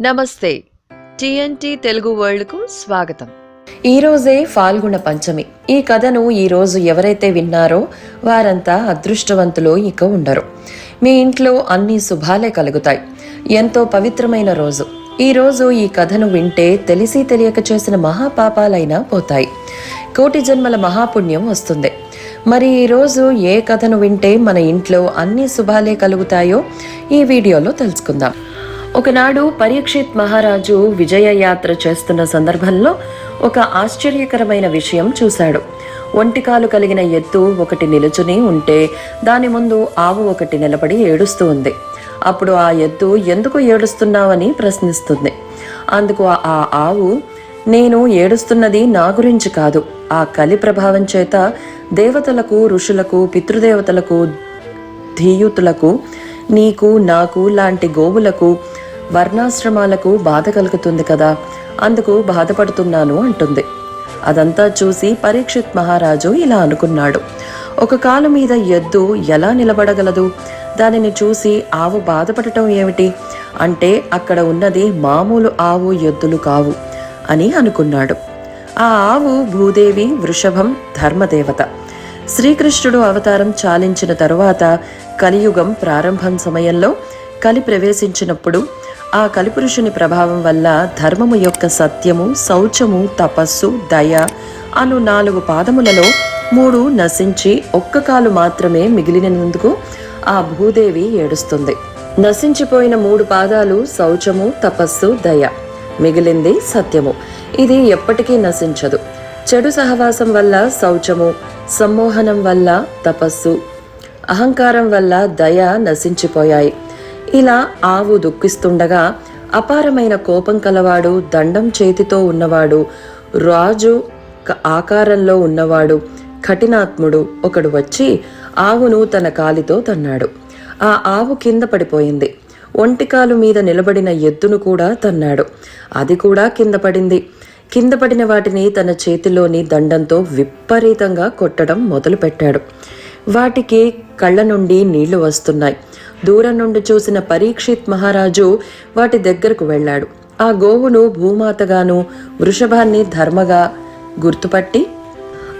నమస్తే. టీఎన్టీ తెలుగు వరల్డ్కు స్వాగతం. ఈరోజే ఫాల్గుణ పంచమి. ఈ కథను ఈరోజు ఎవరైతే విన్నారో వారంతా అదృష్టవంతులు ఇక ఉండరు. మీ ఇంట్లో అన్ని శుభాలే కలుగుతాయి. ఎంతో పవిత్రమైన రోజు. ఈ రోజు ఈ కథను వింటే తెలిసి తెలియక చేసిన మహాపాపాలైనా పోతాయి. కోటి జన్మల మహాపుణ్యం వస్తుంది. మరి ఈ రోజు ఏ కథను వింటే మన ఇంట్లో అన్ని శుభాలే కలుగుతాయో ఈ వీడియోలో తెలుసుకుందాం. ఒకనాడు పరీక్షిత్ మహారాజు విజయ యాత్ర చేస్తున్న సందర్భంలో ఒక ఆశ్చర్యకరమైన విషయం చూశాడు. ఒంటికాలు కలిగిన ఎత్తు ఒకటి నిలుచుని ఉంటే దాని ముందు ఆవు ఒకటి నిలబడి ఏడుస్తూ ఉంది. అప్పుడు ఆ ఎత్తు ఎందుకు ఏడుస్తున్నావని ప్రశ్నిస్తుంది. అందుకు ఆ ఆవు నేను ఏడుస్తున్నది నా గురించి కాదు. ఆ కలి ప్రభావం చేత దేవతలకు ఋషులకు పితృదేవతలకు ధీయుతులకు నీకు నాకు లాంటి గోవులకు వర్ణాశ్రమాలకు బాధ కలుగుతుంది కదా అందుకు బాధపడుతున్నాను అంటుంది. అదంతా చూసి పరీక్షిత్ మహారాజు ఇలా అనుకున్నాడు. ఒక కాలు మీద ఎద్దు ఎలా నిలబడగలదు? దానిని చూసి ఆవు బాధపడటం ఏమిటి? అంటే అక్కడ ఉన్నది మామూలు ఆవు ఎద్దులు కావు అని అనుకున్నాడు. ఆ ఆవు భూదేవి వృషభం ధర్మదేవత. శ్రీకృష్ణుడు అవతారం చాలించిన తరువాత కలియుగం ప్రారంభం సమయంలో కలి ప్రవేశించినప్పుడు ఆ కలిపురుషుని ప్రభావం వల్ల ధర్మము యొక్క సత్యము శౌచము తపస్సు దయ అను నాలుగు పాదములలో మూడు నశించి ఒక్క కాలు మాత్రమే మిగిలినందుకు ఆ భూదేవి ఏడుస్తుంది. నశించిపోయిన మూడు పాదాలు శౌచము తపస్సు దయ. మిగిలింది సత్యము. ఇది ఎప్పటికీ నశించదు. చెడు సహవాసం వల్ల శౌచము సమ్మోహనం వల్ల తపస్సు అహంకారం వల్ల దయ నశించిపోయాయి. ఇలా ఆవు దుఃఖిస్తుండగా అపారమైన కోపం కలవాడు దండం చేతితో ఉన్నవాడు రాజు ఆకారంలో ఉన్నవాడు కఠినాత్ముడు ఒకడు వచ్చి ఆవును తన కాలితో తన్నాడు. ఆ ఆవు కింద పడిపోయింది. ఒంటికాలు మీద నిలబడిన ఎద్దును కూడా తన్నాడు. అది కూడా కింద పడింది. కింద పడిన వాటిని తన చేతిలోని దండంతో విపరీతంగా కొట్టడం మొదలుపెట్టాడు. వాటికి కళ్ళ నుండి నీళ్ళు వస్తున్నాయి. దూరం నుండి చూసిన పరీక్షిత్ మహారాజు వాటి దగ్గరకు వెళ్ళాడు. ఆ గోవును భూమాతగాను వృషభాన్ని ధర్మగా గుర్తుపట్టి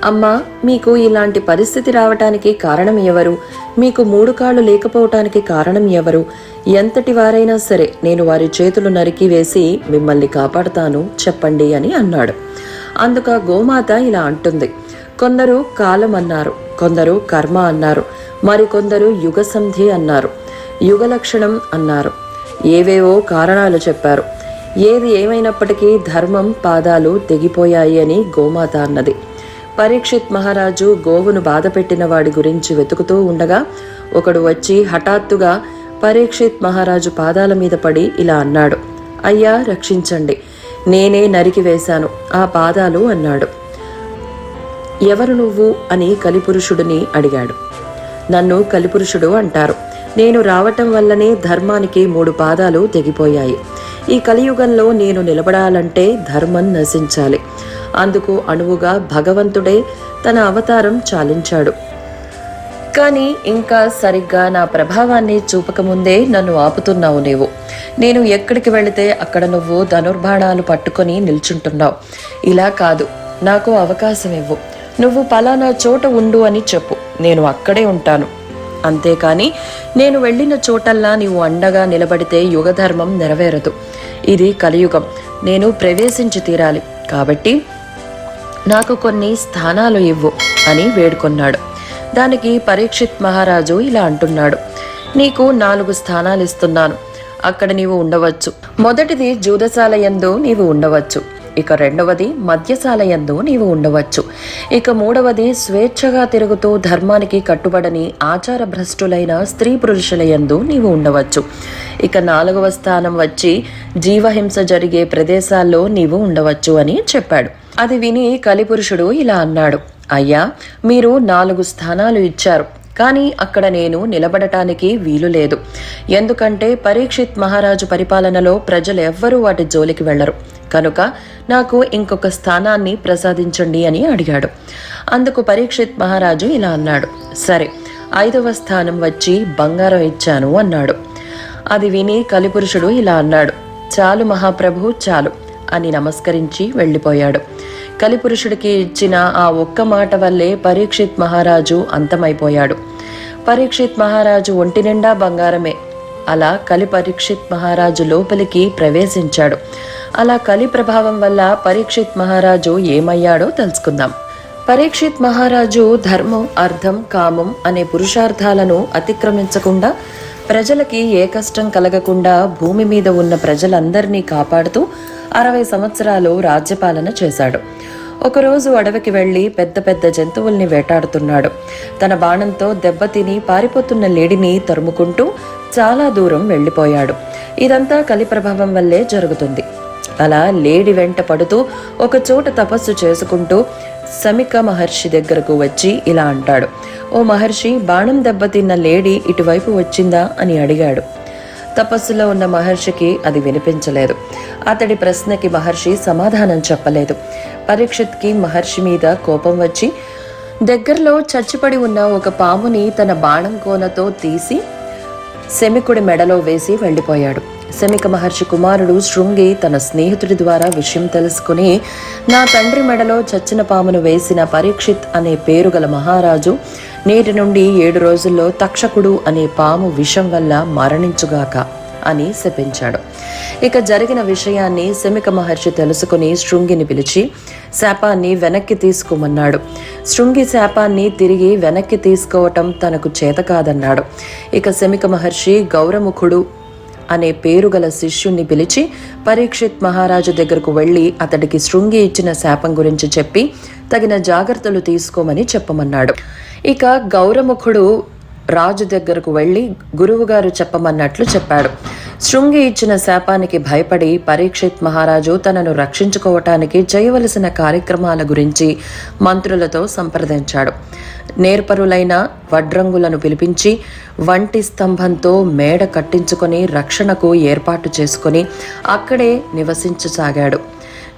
అమ్మా మీకు ఇలాంటి పరిస్థితి రావటానికి కారణం ఎవరు? మీకు మూడు కాళ్ళు లేకపోవటానికి కారణం ఎవరు? ఎంతటి వారైనా సరే నేను వారి చేతులు నరికి వేసి మిమ్మల్ని కాపాడుతాను చెప్పండి అని అన్నాడు. అందుకు గోమాత ఇలా అంటుంది. కొందరు కాలం అన్నారు కొందరు కర్మ అన్నారు మరికొందరు యుగ సంధి అన్నారు. యుగలక్షణం అన్నారు. ఏవేవో కారణాలు చెప్పారు. ఏది ఏమైనప్పటికీ ధర్మం పాదాలు తెగిపోయాయి అని గోమాత అన్నది. పరీక్షిత్ మహారాజు గోవును బాధపెట్టిన వాడి గురించి వెతుకుతూ ఉండగా ఒకడు వచ్చి హఠాత్తుగా పరీక్షిత్ మహారాజు పాదాల మీద పడి ఇలా అన్నాడు. అయ్యా రక్షించండి. నేనే నరికి వేశాను. ఆ పాదాలు అన్నాడు. ఎవరు నువ్వు అని కలిపురుషుడిని అడిగాడు. నన్ను కలిపురుషుడు అంటారు. నేను రావటం వల్లనే ధర్మానికి మూడు పాదాలు తెగిపోయాయి. ఈ కలియుగంలో నేను నిలబడాలంటే ధర్మం నశించాలి. అందుకు అణువుగా భగవంతుడే తన అవతారం చాలించాడు. కానీ ఇంకా సరిగ్గా నా ప్రభావాన్ని చూపకముందే నన్ను ఆపుతున్నావు నీవు. నేను ఎక్కడికి వెళితే అక్కడ నువ్వు ధనుర్బాణాలు పట్టుకొని నిల్చుంటున్నావు. ఇలా కాదు నాకు అవకాశం ఇవ్వు. నువ్వు పలానా చోట ఉండు అని చెప్పు. నేను అక్కడే ఉంటాను. అంతేకాని నేను వెళ్ళిన చోటల్లా నీవు అండగా నిలబడితే యుగధర్మం నెరవేరదు. ఇది కలియుగం. నేను ప్రవేశించి తీరాలి. కాబట్టి నాకు కొన్ని స్థానాలు ఇవ్వు అని వేడుకొన్నాడు. దానికి పరీక్షిత్ మహారాజు ఇలా అంటున్నాడు. నీకు నాలుగు స్థానాలు ఇస్తున్నాను. అక్కడ నీవు ఉండవచ్చు. మొదటిది జూదశాల యందు నీవు ఉండవచ్చు. ఇక రెండవది మద్యశాల యందు నీవు ఉండవచ్చు. ఇక మూడవది స్వేచ్ఛగా తిరుగుతూ ధర్మానికి కట్టుబడని ఆచార భ్రష్టులైన స్త్రీ పురుషుల యందు నీవు ఉండవచ్చు. ఇక నాలుగవ స్థానం వచ్చి జీవహింస జరిగే ప్రదేశాల్లో నీవు ఉండవచ్చు అని చెప్పాడు. అది విని కలిపురుషుడు ఇలా అన్నాడు. అయ్యా మీరు నాలుగు స్థానాలు ఇచ్చారు. కానీ అక్కడ నేను నిలబడటానికి వీలు లేదు. ఎందుకంటే పరీక్షిత్ మహారాజు పరిపాలనలో ప్రజలు ఎవ్వరూ వాటి జోలికి వెళ్ళరు కనుక నాకు ఇంకొక స్థానాన్ని ప్రసాదించండి అని అడిగాడు. అందుకు పరీక్షిత్ మహారాజు ఇలా అన్నాడు. సరే ఐదవ స్థానం వచ్చి బంగారం ఇచ్చాను అన్నాడు. అది విని కలిపురుషుడు ఇలా అన్నాడు. చాలు మహాప్రభు చాలు అని నమస్కరించి వెళ్ళిపోయాడు. కలిపురుషుడికి ఇచ్చిన ఆ ఒక్క మాట వల్లే పరీక్షిత్ మహారాజు అంతమైపోయాడు. పరీక్షిత్ మహారాజు ఒంటి నిండా బంగారమే. అలా కలి పరీక్షిత్ మహారాజు లోపలికి ప్రవేశించాడు. అలా కలి ప్రభావం వల్ల పరీక్షిత్ మహారాజు ఏమయ్యాడో తెలుసుకుందాం. పరీక్షిత్ మహారాజు ధర్మం అర్థం కామం అనే పురుషార్థాలను అతిక్రమించకుండా ప్రజలకి ఏ కష్టం కలగకుండా భూమి మీద ఉన్న ప్రజలందరినీ కాపాడుతూ అరవై సంవత్సరాలు రాజ్యపాలన చేశాడు. ఒకరోజు అడవికి వెళ్ళి పెద్ద పెద్ద జంతువుల్ని వేటాడుతున్నాడు. తన బాణంతో దెబ్బతిని పారిపోతున్న లేడిని తరుముకుంటూ చాలా దూరం వెళ్ళిపోయాడు. ఇదంతా కలి ప్రభావం వల్లే జరుగుతుంది. అలా లేడి వెంట పడుతూ ఒక చోట తపస్సు చేసుకుంటూ సమిక మహర్షి దగ్గరకు వచ్చి ఇలా అంటాడు. ఓ మహర్షి బాణం దెబ్బతిన్న లేడి ఇటువైపు వచ్చిందా? అని అడిగాడు. తపస్సులో ఉన్న మహర్షికి అది వినిపించలేదు. అతడి ప్రశ్నకి మహర్షి సమాధానం చెప్పలేదు. పరీక్షిత్కి మహర్షి మీద కోపం వచ్చి దగ్గరలో చచ్చిపడి ఉన్న ఒక పాముని తన బాణం కోనతో తీసి శమికుడి మెడలో వేసి వెళ్ళిపోయాడు. శమిక మహర్షి కుమారుడు శృంగి తన స్నేహితుడి ద్వారా విషయం తెలుసుకుని నా తండ్రి మెడలో చచ్చిన పామును వేసిన పరీక్షిత్ అనే పేరు గల మహారాజు నేటి నుండి ఏడు రోజుల్లో తక్షకుడు అనే పాము విషం వల్ల మరణించుగాక. అని శపించాడు. ఇక జరిగిన విషయాన్ని శమిక మహర్షి తెలుసుకుని శృంగిని పిలిచి శాపాన్ని వెనక్కి తీసుకోమన్నాడు. శృంగి శాపాన్ని తిరిగి వెనక్కి తీసుకోవటం తనకు చేత కాదన్నాడు. ఇక శమిక మహర్షి గౌరముఖుడు అనే పేరు గల శిష్యుణ్ణి పిలిచి పరీక్షిత్ మహారాజు దగ్గరకు వెళ్ళి అతడికి శృంగి ఇచ్చిన శాపం గురించి చెప్పి తగిన జాగ్రత్తలు తీసుకోమని చెప్పమన్నాడు. ఇక గౌరముఖుడు రాజు దగ్గరకు వెళ్ళి గురువుగారు చెప్పమన్నట్లు చెప్పాడు. శృంగి ఇచ్చిన శాపానికి భయపడి పరీక్షిత్ మహారాజు తనను రక్షించుకోవటానికి చేయవలసిన కార్యక్రమాల గురించి మంత్రులతో సంప్రదించాడు. నేర్పరులైన వడ్రంగులను పిలిపించి వంటి స్తంభంతో మేడ కట్టించుకొని రక్షణకు ఏర్పాటు చేసుకొని అక్కడే నివసించసాగాడు.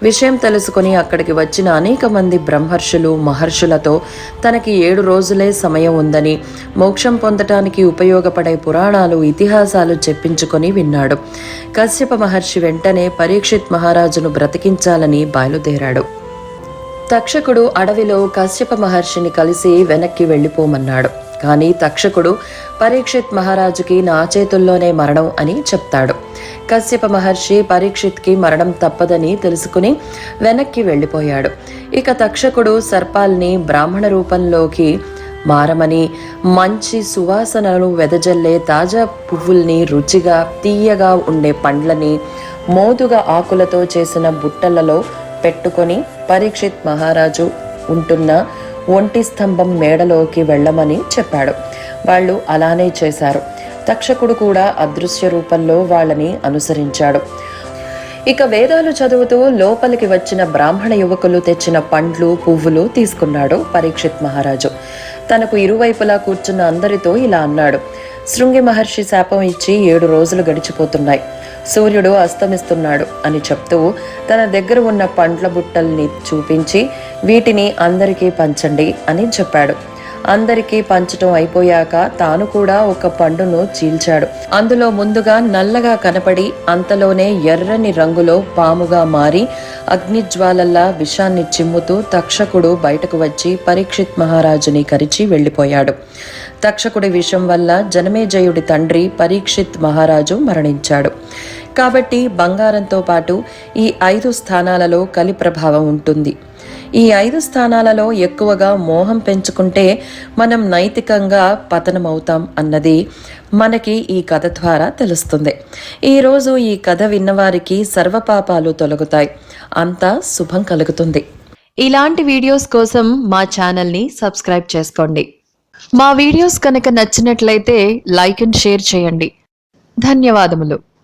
విషయం తెలుసుకుని అక్కడికి వచ్చిన అనేక మంది బ్రహ్మర్షులు మహర్షులతో తనకి ఏడు రోజులే సమయం ఉందని మోక్షం పొందటానికి ఉపయోగపడే పురాణాలు ఇతిహాసాలు చెప్పించుకొని విన్నాడు. కశ్యప మహర్షి వెంటనే పరీక్షిత్ మహారాజును బ్రతికించాలని బయలుదేరాడు. తక్షకుడు అడవిలో కశ్యప మహర్షిని కలిసి వెనక్కి వెళ్ళిపోమన్నాడు. కానీ తక్షకుడు పరీక్షిత్ మహారాజుకి నా చేతుల్లోనే మరణం అని చెప్తాడు. కశ్యప మహర్షి పరీక్షిత్కి మరణం తప్పదని తెలుసుకుని వెనక్కి వెళ్ళిపోయాడు. ఇక తక్షకుడు సర్పాల్ని బ్రాహ్మణ రూపంలోకి మారమని మంచి సువాసనలు వెదజల్లే తాజా పువ్వుల్ని రుచిగా తీయగా ఉండే పండ్లని మోదుగా ఆకులతో చేసిన బుట్టలలో పెట్టుకొని పరీక్షిత్ మహారాజు ఉంటున్న ఒంటి స్తంభం మేడలోకి వెళ్ళమని చెప్పాడు. వాళ్ళు అలానే చేశారు. తక్షకుడు కూడా అదృశ్య రూపంలో వాళ్ళని అనుసరించాడు. ఇక వేదాలు చదువుతూ లోపలికి వచ్చిన బ్రాహ్మణ యువకులు తెచ్చిన పండ్లు పువ్వులు తీసుకున్నాడు పరీక్షిత్ మహారాజు. తనకు ఇరువైపులా కూర్చున్న అందరితో ఇలా అన్నాడు. శృంగి మహర్షి శాపం ఇచ్చి ఏడు రోజులు గడిచిపోతున్నాయి. సూర్యుడు అస్తమిస్తున్నాడు అని చెప్తూ తన దగ్గర ఉన్న పండ్ల బుట్టల్ని చూపించి వీటిని అందరికీ పంచండి అని చెప్పాడు. అందరికీ పంచటం అయిపోయాక తాను కూడా ఒక పండును చీల్చాడు. అందులో ముందుగా నల్లగా కనపడి అంతలోనే ఎర్రని రంగులో పాముగా మారి అగ్నిజ్వాలల్లా విషాన్ని చిమ్ముతూ తక్షకుడు బయటకు వచ్చి పరీక్షిత్ మహారాజుని కరిచి వెళ్ళిపోయాడు. తక్షకుడి విషం వల్ల జనమేజయుడి తండ్రి పరీక్షిత్ మహారాజు మరణించాడు. కాబట్టి బంగారంతో పాటు ఈ ఐదు స్థానాలలో కలి ప్రభావం ఉంటుంది. ఈ ఐదు స్థానాలలో ఎక్కువగా మోహం పెంచుకుంటే మనం నైతికంగా పతనమవుతాం అన్నది మనకి ఈ కథ ద్వారా తెలుస్తుంది. ఈరోజు ఈ కథ విన్నవారికి సర్వపాపాలు తొలగుతాయి. అంతా శుభం కలుగుతుంది. ఇలాంటి వీడియోస్ కోసం మా ఛానల్ని సబ్స్క్రైబ్ చేసుకోండి. మా వీడియోస్ కనుక నచ్చినట్లయితే లైక్ అండ్ షేర్ చేయండి. ధన్యవాదములు.